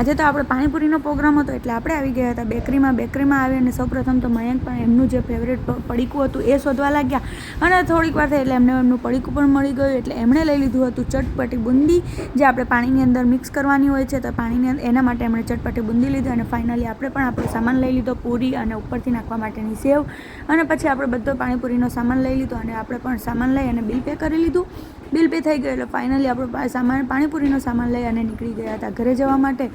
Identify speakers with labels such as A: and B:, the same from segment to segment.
A: આજે તો આપણે પાણીપુરીનો પ્રોગ્રામ હતો એટલે આપણે આવી ગયા હતા બેકરીમાં. બેકરીમાં આવી અને સૌપ્રથમ તો મયંક પણ એમનું જે ફેવરેટ પડીકું હતું એ શોધવા લાગ્યા. અને થોડીક વાર થઈ એટલે એમને એમનું પડીકું પણ મળી ગયું એટલે એમણે લઈ લીધું હતું ચટપટી બુંદી, જે આપણે પાણીની અંદર મિક્સ કરવાની હોય છે. તો પાણીની એના માટે એમણે ચટપટી બુંદી લીધી અને ફાઇનલી આપણે પણ આપણો સામાન લઈ લીધો પૂરી અને ઉપરથી નાખવા માટેની સેવ. અને પછી આપણે બધો પાણીપુરીનો સામાન લઈ લીધો અને આપણે પણ સામાન લઈ અને બિલ પે કરી લીધું. બિલ પે થઈ ગયું એટલે ફાઇનલી આપણો સામાન, પાણીપુરીનો સામાન લઈ અને નીકળી ગયા હતા ઘરે જવા માટે.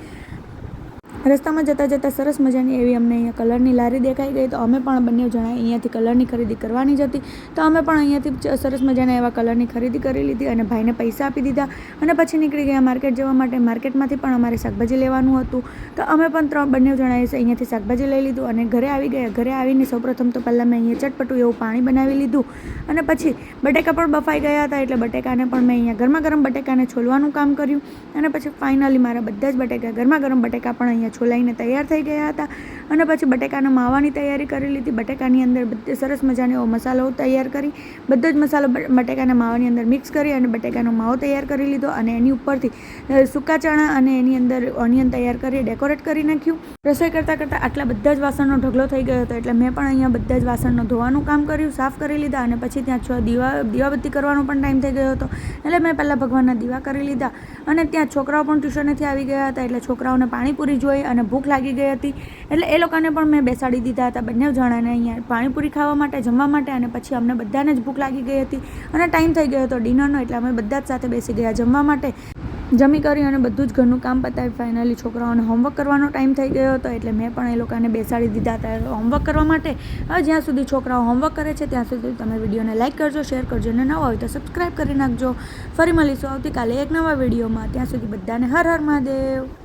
A: રસ્તામાં જતાં જતાં સરસ મજાની એવી અમને અહીંયા કલરની લારી દેખાઈ ગઈ. તો અમે પણ બંને જણાએ અહીંયાથી કલરની ખરીદી કરવાની જ હતી. તો અમે પણ અહીંયાથી સરસ મજાના એવા કલરની ખરીદી કરી લીધી અને ભાઈને પૈસા આપી દીધા. અને પછી નીકળી ગયા માર્કેટ જવા માટે. માર્કેટમાંથી પણ અમારે શાકભાજી લેવાનું હતું. તો અમે પણ ત્રણ બંને જણાએ અહીંયાથી શાકભાજી લઈ લીધું અને ઘરે આવી ગયા. ઘરે આવીને સૌપ્રથમ તો પહેલાં મેં અહીંયા ચટપટું એવું પાણી બનાવી લીધું. અને પછી બટેકા પણ બફાઈ ગયા હતા એટલે બટેકાને પણ મેં અહીંયા ગરમા ગરમ બટેકાને છોલવાનું કામ કર્યું. અને પછી ફાઇનલી મારા બધા જ બટેકા ગરમા ગરમ બટેકા પણ અહીંયા છોલાઈને તૈયાર થઈ ગયા હતા. અને પછી બટેકાનો માવાની તૈયારી કરી લીધી. બટેકાની અંદર બધે સરસ મજાનો એવો મસાલો તૈયાર કરી, બધો જ મસાલો બટેકાના માવાની અંદર મિક્સ કરી અને બટેકાનો માવો તૈયાર કરી લીધો અને એની ઉપરથી સૂકા ચણા અને એની અંદર ઓનિયન તૈયાર કરી ડેકોરેટ કરી નાખ્યું. રસોઈ કરતાં કરતાં આટલા બધા જ વાસણનો ઢગલો થઈ ગયો હતો એટલે મેં પણ અહીંયા બધા જ વાસણનો ધોવાનું કામ કર્યું, સાફ કરી લીધા અને પછી ત્યાં છ દીવા, દીવાબત્તી કરવાનો પણ ટાઈમ થઈ ગયો હતો. એટલે મેં પહેલાં ભગવાનના દીવા કરી લીધા. અને ત્યાં છોકરાઓ પણ ટ્યુશનેથી આવી ગયા હતા એટલે છોકરાઓને પાણીપુરી જોઈ અને ભૂખ લાગી ગઈ હતી. એટલે એ લોકોને પણ મેં બેસાડી દીધા હતા બંને જણાને અહીંયા પાણીપુરી ખાવા માટે, જમવા માટે અને પછી અમને બધાને જ ભૂખ લાગી ગઈ હતી. અને ટાઈમ થઈ ગયો હતો ડિનરનો, એટલે અમે બધા જ સાથે બેસી ગયા જમવા માટે. જમી કરી અને બધું જ ઘરનું કામ પતાવી ફાઇનલી છોકરાઓને હોમવર્ક કરવાનો ટાઈમ થઈ ગયો હતો, એટલે મેં પણ એ લોકોને બેસાડી દીધા હતા હોમવર્ક કરવા માટે. હવે જ્યાં સુધી છોકરાઓ હોમવર્ક કરે છે, ત્યાં સુધી તમે વિડીયોને લાઇક કરજો, શેર કરજો, અને નવા હોય તો સબસ્ક્રાઈબ કરી નાખજો. ફરી મળીશું આવતીકાલે એક નવા વિડીયોમાં. ત્યાં સુધી બધાને હર હર મહાદેવ.